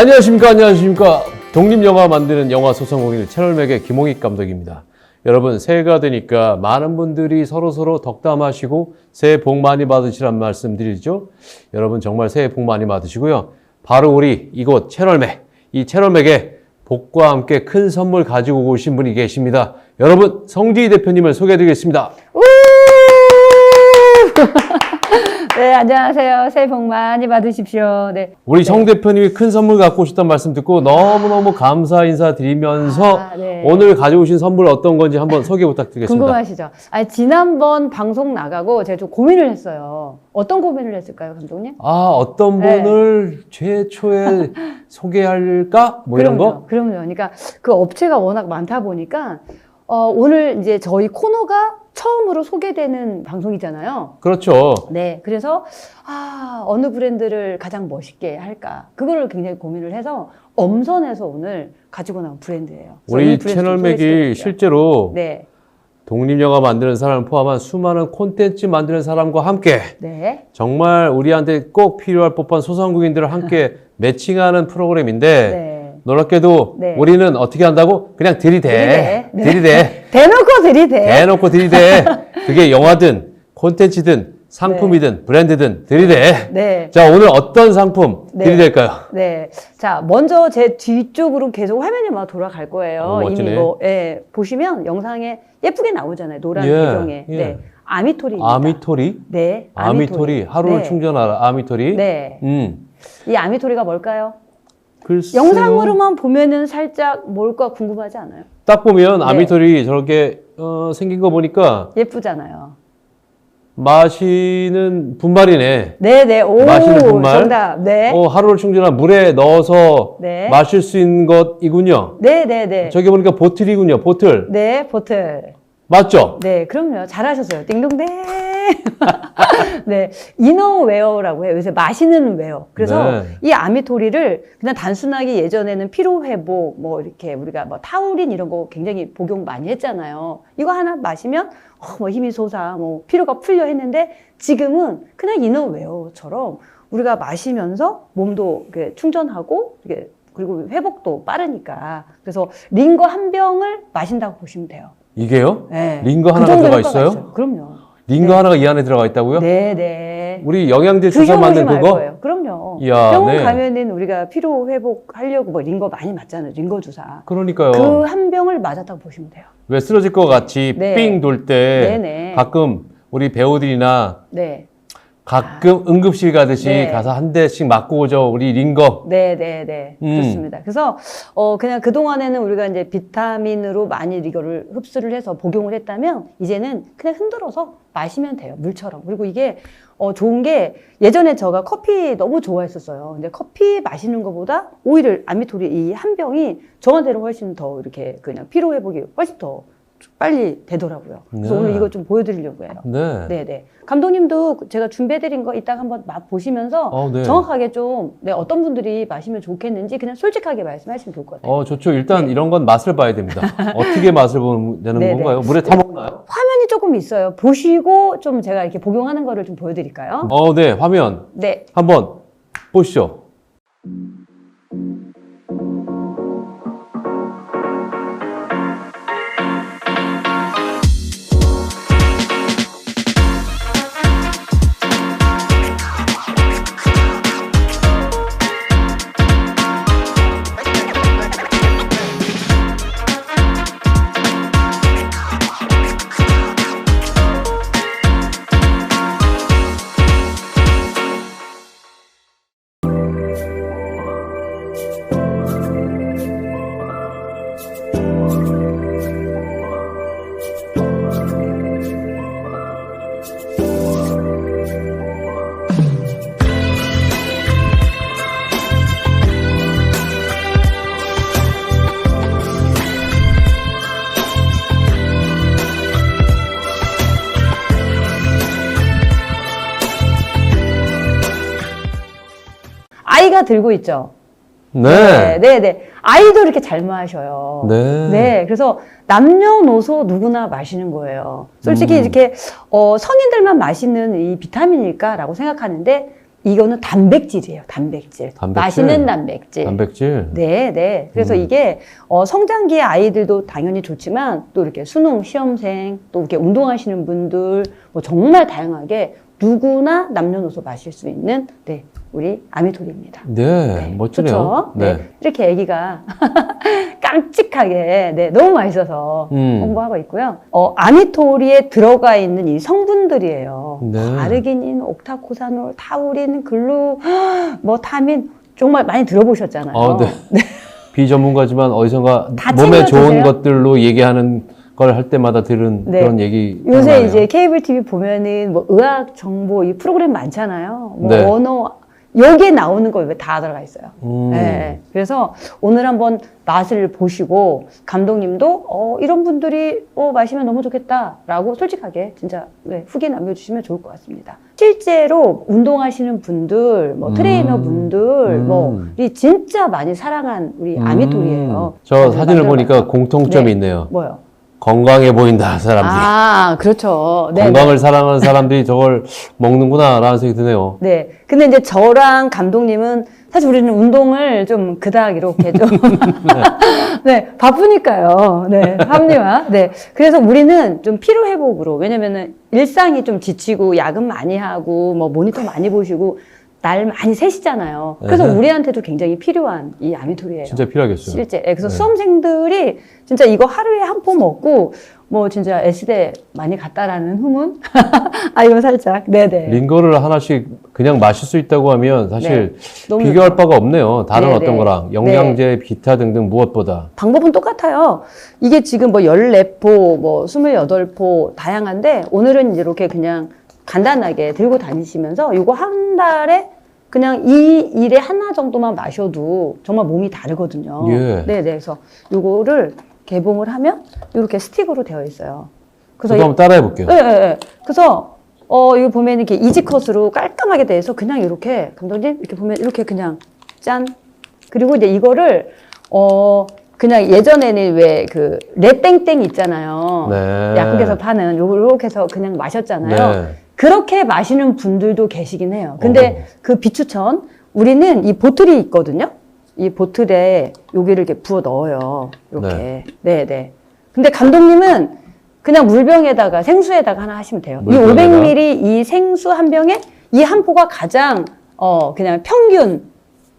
안녕하십니까 안녕하십니까. 독립영화 만드는 영화 소상공인 채널맥의 김홍익 감독입니다. 여러분 새해가 되니까 많은 분들이 서로서로 덕담하시고 새해 복 많이 받으시란 말씀 드리죠. 여러분 정말 새해 복 많이 받으시고요. 바로 우리 이곳 채널맥 이 채널맥에 복과 함께 큰 선물 가지고 오신 분이 계십니다. 여러분 성지희 대표님을 소개해드리겠습니다 네, 안녕하세요. 새해 복 많이 받으십시오. 네. 우리 정 대표님이 큰 선물 갖고 오셨다는 말씀 듣고 너무너무 감사 인사 드리면서 아, 네. 오늘 가져오신 선물 어떤 건지 한번 소개 부탁드리겠습니다. 궁금하시죠? 아니, 지난번 방송 나가고 제가 좀 고민을 했어요. 어떤 고민을 했을까요, 감독님? 아, 어떤 네. 분을 최초에 소개할까? 뭐 이런 그럼요. 거? 그럼요. 그러니까 그 업체가 워낙 많다 보니까 어, 오늘 이제 저희 코너가 처음으로 소개되는 방송이잖아요. 그렇죠. 네. 그래서 아, 어느 브랜드를 가장 멋있게 할까? 그거를 굉장히 고민을 해서 엄선해서 오늘 가지고 나온 브랜드예요. 우리 채널맥이. 실제로 네. 독립영화 만드는 사람을 포함한 수많은 콘텐츠 만드는 사람과 함께 네. 정말 우리한테 꼭 필요할 법한 소상공인들을 함께 매칭하는 프로그램인데 네. 놀랍게도 네. 우리는 어떻게 한다고? 그냥 들이대. 들이대. 네. 들이대. 대놓고 들이대. 대놓고 들이대. 그게 영화든 콘텐츠든 상품이든 브랜드든 들이대. 네. 자, 오늘 어떤 상품 네. 들이댈까요? 네. 자, 먼저 제 뒤쪽으로 계속 화면이 막 돌아갈 거예요. 오, 멋지네. 이미 뭐, 예, 보시면 영상에 예쁘게 나오잖아요. 노란 예, 배경에. 예. 네. 아미토리입니다. 아미토리? 네. 아미토리. 하루를 네. 충전하라. 아미토리. 네. 음. 이 아미토리가 뭘까요? 글쎄요. 영상으로만 보면은 살짝 뭘까 궁금하지 않아요? 딱 보면 네. 아미토리 저렇게 어, 생긴 거 보니까 예쁘잖아요. 마시는 분말이네. 네네. 오, 마시는 분말. 정답. 네. 어, 하루를 충전한 물에 넣어서 네. 마실 수 있는 것이군요. 네네네. 저기 보니까 보틀이군요. 보틀. 네, 보틀. 맞죠? 네, 그럼요. 잘하셨어요. 띵동댕. 네, 이너웨어라고 해요. 요새 마시는 웨어. 그래서 네. 이 아미토리를 그냥 단순하게 예전에는 피로 회복, 뭐 이렇게 우리가 뭐 타우린 이런 거 굉장히 복용 많이 했잖아요. 이거 하나 마시면 어, 뭐 힘이 솟아, 뭐 피로가 풀려 했는데 지금은 그냥 이너웨어처럼 우리가 마시면서 몸도 이렇게 충전하고 이게 그리고 회복도 빠르니까 그래서 링거 한 병을 마신다고 보시면 돼요. 이게요? 네. 링거 그 하나가 정도 들어가 효과가 있어요? 그럼요. 링거 하나가 이 안에 들어가 있다고요? 네, 네. 우리 영양제 주사 드셔보시면 맞는 알 그거? 거예요. 그럼요. 이야, 병원 네. 가면은 우리가 피로 회복하려고 뭐 링거 많이 맞잖아요. 링거 주사. 그러니까요. 그 한 병을 맞았다고 보시면 돼요. 왜 쓰러질 것 같이 네. 삥돌때 네 네. 가끔 우리 배우들이나 네. 가끔 응급실 가듯이 네. 가서 한 대씩 맞고 오죠. 우리 링거. 네, 네, 네. 음. 그렇습니다. 그래서 어 그냥 그 동안에는 우리가 이제 비타민으로 많이 이거를 흡수를 해서 복용을 했다면 이제는 그냥 흔들어서 마시면 돼요. 물처럼. 그리고 이게 어 좋은 게 예전에 제가 커피 너무 좋아했었어요. 근데 커피 마시는 것보다 오히려 아미토리 이 한 병이 저한테는 훨씬 더 이렇게 그냥 피로 회복이 훨씬 더 빨리 되더라고요. 그래서 네. 오늘 이거 좀 보여드리려고 해요. 네. 네, 네. 감독님도 제가 준비해드린 거 이따가 한번 맛 보시면서 어, 네. 정확하게 좀 네, 어떤 분들이 마시면 좋겠는지 그냥 솔직하게 말씀하시면 좋을 것 같아요. 어, 좋죠. 일단 네. 이런 건 맛을 봐야 됩니다. 어떻게 맛을 보는 되는 네, 건가요? 네. 물에 타 먹나요? 화면이 조금 있어요. 보시고 좀 제가 이렇게 복용하는 거를 좀 보여드릴까요? 어, 네. 화면 네. 한번 보시죠. 아이가 들고 있죠. 네. 네, 네. 아이도 이렇게 잘 마셔요. 네. 네, 그래서 남녀노소 누구나 마시는 거예요. 솔직히 음. 이렇게 어, 성인들만 마시는 이 비타민일까라고 생각하는데 이거는 단백질이에요. 단백질. 단백질? 맛있는 단백질. 단백질. 네, 네. 그래서 음. 이게 어, 성장기의 아이들도 당연히 좋지만 또 이렇게 수능 시험생 또 이렇게 운동하시는 분들 뭐 정말 다양하게 누구나 남녀노소 마실 수 있는 네, 우리 아미토리입니다. 네, 멋지네요. 그쵸? 네. 이렇게 아기가 깜찍하게 네, 너무 맛있어서 음. 홍보하고 있고요. 어, 아미토리에 들어가 있는 이 성분들이에요. 네. 아르기닌, 옥타코사놀, 타우린, 글루, 뭐 타민 정말 많이 들어보셨잖아요. 아, 네. 비전문가지만 어디선가 다 몸에 좋은? 것들로 얘기하는 걸할 때마다 들은 네. 그런 얘기. 요새 생각나네요. 이제 케이블 TV 보면은 뭐 의학 정보 이 프로그램 많잖아요. 뭐 네. 언어 여기에 나오는 거다 들어가 있어요. 음. 네. 그래서 오늘 한번 맛을 보시고 감독님도 어, 이런 분들이 어, 마시면 너무 좋겠다라고 솔직하게 진짜 네, 후기 남겨주시면 좋을 것 같습니다. 실제로 운동하시는 분들, 뭐 음. 트레이너 분들, 음. 뭐이 진짜 많이 사랑한 우리 아미토리예요. 음. 저 사진을. 보니까 공통점이 네. 있네요. 뭐요? 건강해 보인다, 사람들이. 아, 그렇죠. 네, 건강을 사랑하는 사람들이 저걸 먹는구나라는 생각이 드네요. 네. 근데 이제 저랑 감독님은 사실 우리는 운동을 좀 그닥 이렇게 좀. 네. 바쁘니까요. 네. 합리화. 네. 그래서 우리는 좀 피로 회복으로. 왜냐면은 일상이 좀 지치고 야근 많이 하고 뭐 모니터 많이 보시고 날 많이 새시잖아요. 그래서 네. 우리한테도 굉장히 필요한 이 아미토리예요. 진짜 필요하겠어요. 실제. 예, 그래서 네. 수험생들이 진짜 이거 하루에 한 포 먹고 뭐 진짜 S대 많이 갔다라는 후문? 아, 이거 살짝. 네네. 링거를 하나씩 그냥 마실 수 있다고 하면 사실 네. 비교할 바가 없네요. 다른 네, 어떤 네. 거랑 영양제, 기타 등등 무엇보다. 방법은 똑같아요. 이게 지금 뭐 14포, 뭐 28포 다양한데 오늘은 이렇게 그냥 간단하게 들고 다니시면서 이거 한 달에 그냥 이 일에 하나 정도만 마셔도 정말 몸이 다르거든요. 예. 네, 네. 그래서 요거를 개봉을 하면 이렇게 스틱으로 되어 있어요. 그래서 저도 이- 한번 따라해 볼게요. 네, 네, 네. 그래서 어 이거 보면 이렇게 이지컷으로 깔끔하게 돼서 그냥 이렇게 감독님 이렇게 보면 이렇게 그냥 짠 그리고 이제 이거를 어 그냥 예전에는 왜 그 레땡땡 있잖아요. 네. 약국에서 파는 요걸 이렇게 해서 그냥 마셨잖아요. 네. 그렇게 마시는 분들도 계시긴 해요. 근데 그 비추천 우리는 이 보틀이 있거든요. 이 보틀에 여기를 이렇게 부어 넣어요. 이렇게. 네, 네. 근데 감독님은 그냥 물병에다가 생수에다가 하나 하시면 돼요. 이 물병에다? 500ml 이 생수 한 병에 이 한 포가 가장 어 그냥 평균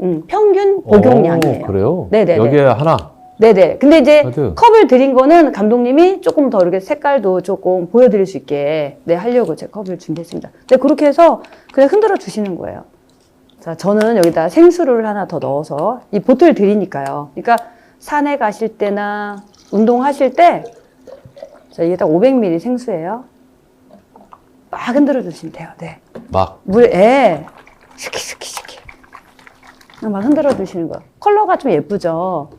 음, 평균 복용량이에요. 오, 그래요? 네네네. 여기에 하나. 네네. 근데 이제 하여튼. 컵을 드린 거는 감독님이 조금 더 이렇게 색깔도 조금 보여드릴 수 있게 네, 하려고 제 컵을 준비했습니다. 네, 그렇게 해서 그냥 흔들어 주시는 거예요. 자, 저는 여기다 생수를 하나 더 넣어서 이 보틀 드리니까요. 그러니까 산에 가실 때나 운동하실 때 자, 이게 딱 500ml 생수예요. 막 흔들어 주시면 돼요. 네. 막. 물에 스키 스키 스키 막 흔들어 주시는 거예요. 컬러가 좀 예쁘죠.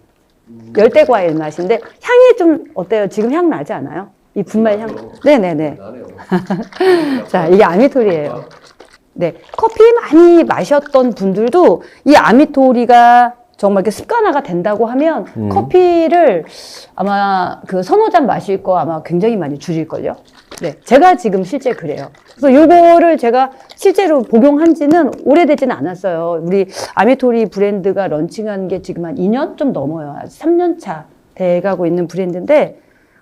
열대 과일 맛인데 향이 좀 어때요? 지금 향 나지 않아요? 이 분말 향. 네네네. 자, 이게 아미토리예요. 네, 커피 많이 마셨던 분들도 이 아미토리가 정말 이렇게 습관화가 된다고 하면 음. 커피를 아마 그 서너 잔 마실 거 아마 굉장히 많이 줄일걸요. 네, 제가 지금 실제 그래요. 그래서 요거를 제가 실제로 복용한 지는 오래되지는 않았어요. 우리 아미토리 브랜드가 런칭한 게 지금 한 2년 좀 넘어요. 아직 3년 차 돼가고 있는 브랜드인데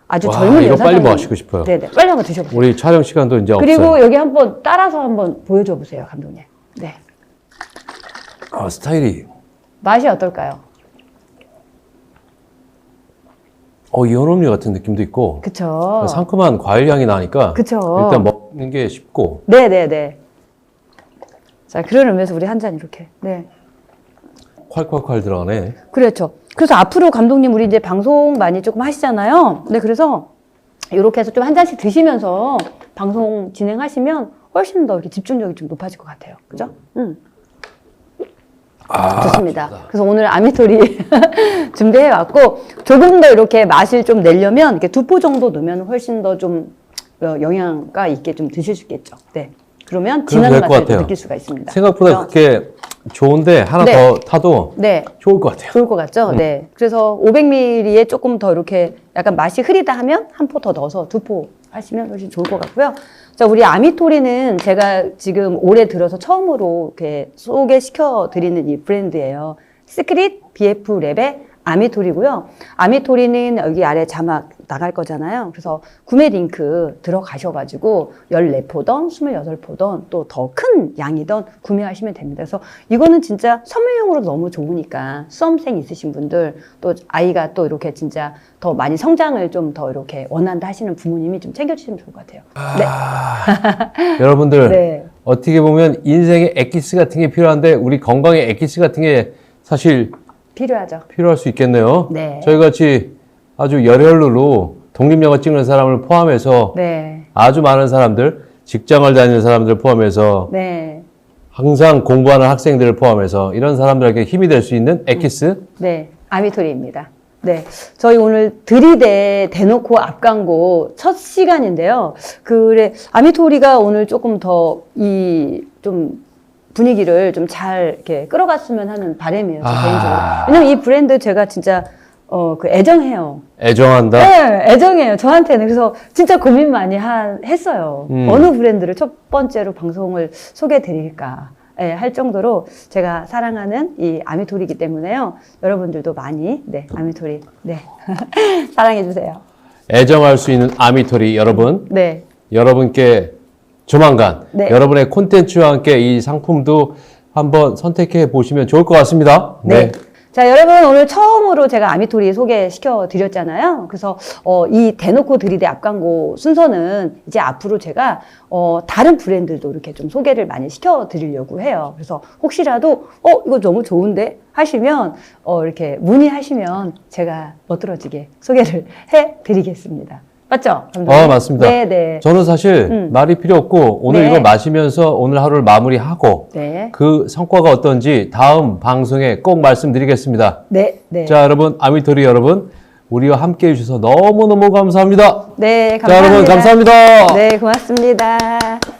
아주 와, 젊은 이거 빨리 마시고 싶어요. 네네, 빨리 한번 드셔보세요. 우리 촬영 시간도 이제 그리고 없어요. 여기 한번 따라서 한번 보여줘 보세요, 감독님. 네. 아, 스타일이. 맛이 어떨까요? 어, 이온음료 같은 느낌도 있고. 그쵸. 상큼한 과일 향이 나니까. 그쵸. 일단 먹는 게 쉽고. 네네네. 자, 그런 의미에서 우리 한 잔 이렇게. 네. 콸콸콸 들어가네. 그렇죠. 그래서 앞으로 감독님 우리 이제 방송 많이 조금 하시잖아요. 네, 그래서 이렇게 해서 좀 한 잔씩 드시면서 방송 진행하시면 훨씬 더 이렇게 집중력이 좀 높아질 것 같아요. 그죠? 음. 아, 좋습니다. 그래서 오늘 아미토리 준비해 왔고 조금 더 이렇게 맛을 좀 내려면 이렇게 두 포 정도 넣으면 훨씬 더 좀 영양가 있게 좀 드실 수 있겠죠. 네. 그러면 진한 맛을 같아요. 느낄 수가 있습니다. 생각보다? 그렇게 좋은데 하나 네. 더 타도 네. 좋을 것 같아요. 좋을 것 같죠? 네. 그래서 500ml에 조금 더 이렇게 약간 맛이 흐리다 하면 한 포 더 넣어서 두 포 하시면 훨씬 좋을 것 같고요. 자, 우리 아미토리는 제가 지금 올해 들어서 처음으로 이렇게 소개시켜 드리는 이 브랜드예요. 시크릿 BF 랩의 아미토리고요. 아미토리는 여기 아래 자막 나갈 거잖아요. 그래서 구매 링크 들어가셔가지고 14포던, 26포던 또 더 큰 양이던 구매하시면 됩니다. 그래서 이거는 진짜 선물용으로 너무 좋으니까 수험생 있으신 분들 또 아이가 또 이렇게 진짜 더 많이 성장을 좀 더 이렇게 원한다 하시는 부모님이 좀 챙겨주시면 좋을 것 같아요. 여러분들 네. 어떻게 보면 인생의 엑기스 같은 게 필요한데 우리 건강의 엑기스 같은 게 사실 필요하죠. 필요할 수 있겠네요. 네. 저희 같이 아주 열혈로 독립영화 찍는 사람을 포함해서 네. 아주 많은 사람들, 직장을 다니는 사람들 포함해서 네. 항상 공부하는 학생들을 포함해서 이런 사람들에게 힘이 될 수 있는 엑기스 네, 아미토리입니다. 네, 저희 오늘 들이대 대놓고 앞광고 첫 시간인데요. 그래 아미토리가 오늘 조금 더 이 좀 분위기를 좀 잘 이렇게 끌어갔으면 하는 바람이에요. 저 아. 개인적으로. 왜냐면 이 브랜드 제가 진짜 어 그 애정해요. 애정한다. 네, 애정해요. 저한테는. 그래서 진짜 고민 많이 한, 했어요. 음. 어느 브랜드를 첫 번째로 방송을 소개해 드릴까. 예, 할 정도로 제가 사랑하는 이 아미토리이기 때문에요. 여러분들도 많이, 네, 아미토리, 네. 사랑해 주세요. 애정할 수 있는 아미토리 여러분, 네. 여러분께 조만간 네. 여러분의 콘텐츠와 함께 이 상품도 한번 선택해 보시면 좋을 것 같습니다. 네. 자, 여러분, 오늘 처음으로 제가 아미토리 소개시켜 드렸잖아요. 그래서, 어, 이 대놓고 들이대 앞광고 순서는 이제 앞으로 제가, 어, 다른 브랜드도 이렇게 좀 소개를 많이 시켜 드리려고 해요. 그래서 혹시라도, 어, 이거 너무 좋은데? 하시면, 어, 이렇게 문의하시면 제가 멋들어지게 소개를 해 드리겠습니다. 맞죠? 감독님? 어, 맞습니다. 네, 네. 저는 사실 음. 말이 필요 없고 오늘 네. 이거 마시면서 오늘 하루를 마무리하고 네. 그 성과가 어떤지 다음 방송에 꼭 말씀드리겠습니다. 네, 네. 자, 여러분, 아미토리 여러분, 우리와 함께 해주셔서 너무너무 감사합니다. 네, 자, 감사합니다. 여러분, 감사합니다. 네, 고맙습니다.